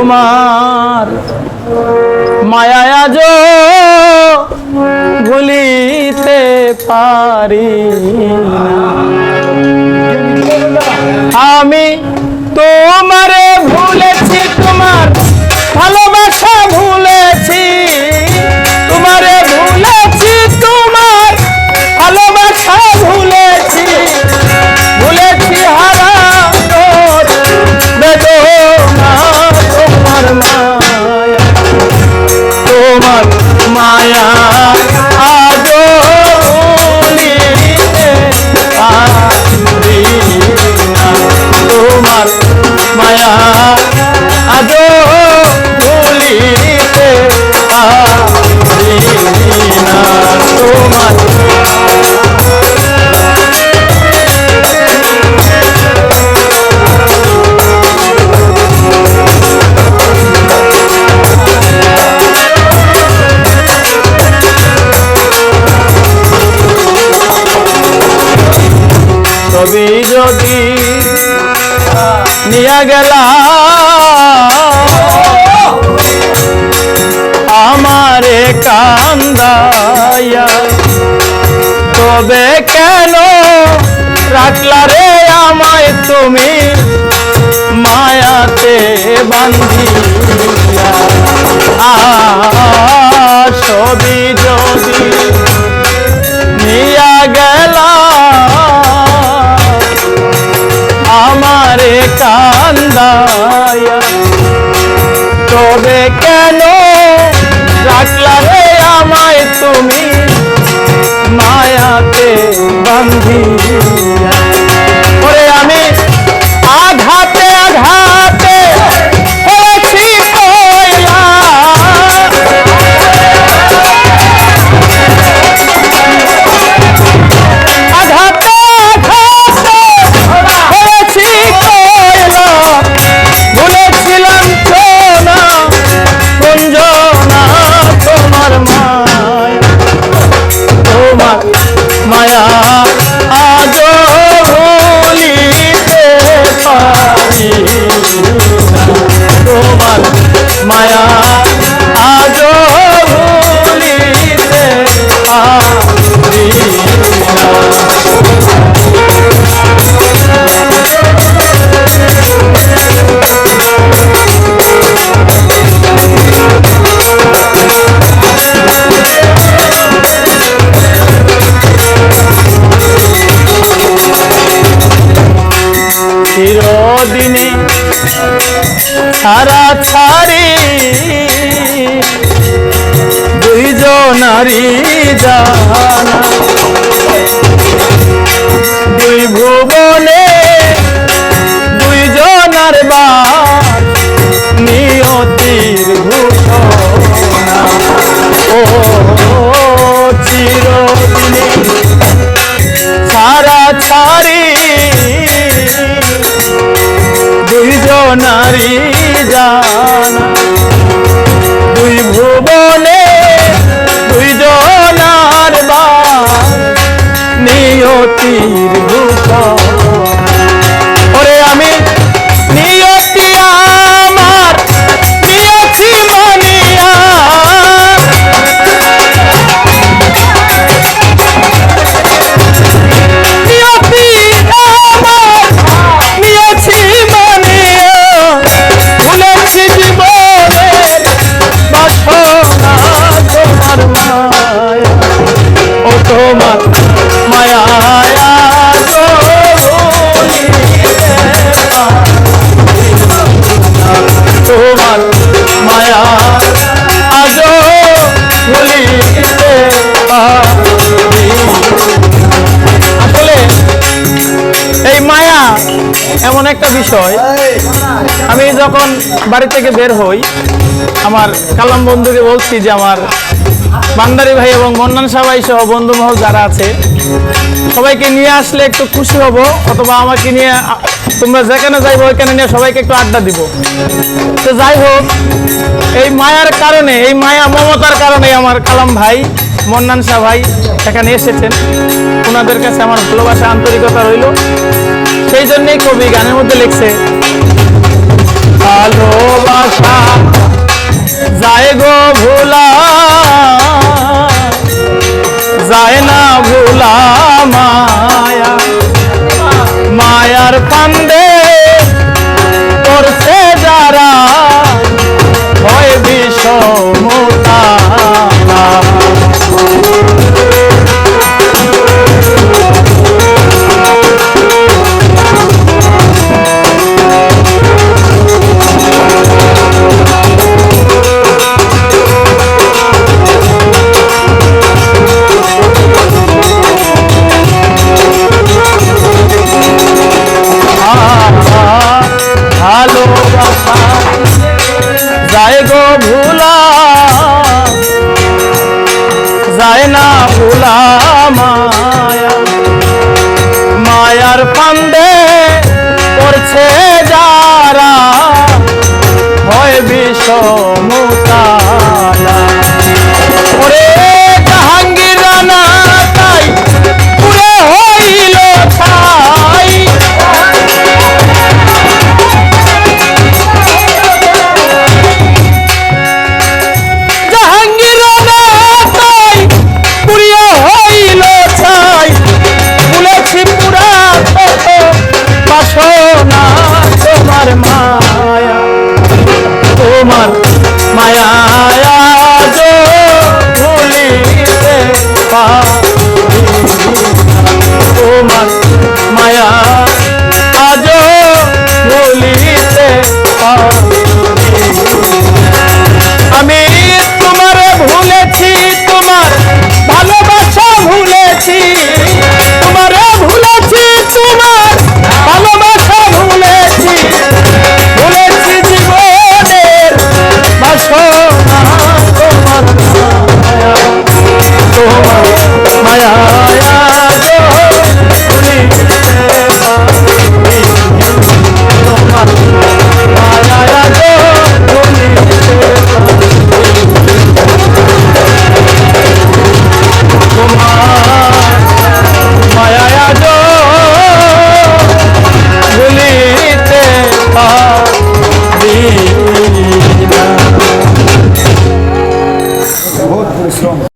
তোমার মায়া আজ ভুলিতে পারি। আমি তোমারে মায়া নিয়ে গেলা আমারে কান্দাইয়া তবে কেন রাখলা রে আমায় তুমি? মায়াতে বান্ধিয়া ছবি যদি ওরে আমি আঘাতে আঘাতে হয়েছি আঘাতে আঘাতে হয়েছি ভুলেছিলাম সোনা কুঞ্জনা তোমার মায়া দুইজনারি জানা দুই ভুবনে দুইজনার বাস নিয়তির ঘোষণা। ও চিরদিনে সারা ছাড়ি দুইজনারি জানা মায়া আজ আসলে এই মায়া এমন একটা বিষয়। আমি যখন বাড়ি থেকে বের হই, আমার কালাম বন্ধুকে বলছি যে আমার বান্দারি ভাই এবং মন্নান সাবাই সহ বন্ধু মহল যারা আছে সবাইকে নিয়ে আসলে একটু খুশি হব, অথবা আমাকে নিয়ে তোমরা যেখানে যাইবো ওইখানে নিয়ে সবাইকে একটু আড্ডা দিব। তো যাই হোক, এই মায়ার কারণে, এই মায়া মমতার কারণে আমার কালাম ভাই, মন্নান শাহ ভাই এখানে এসেছেন। ওনাদের কাছে আমার ভালোবাসা, আন্তরিকতা রইল। সেই জন্যেই কবি গানের মধ্যে লিখছে, ভালোবাসা যায় গো ভোলা, যায় না ভোলা। মায়ার से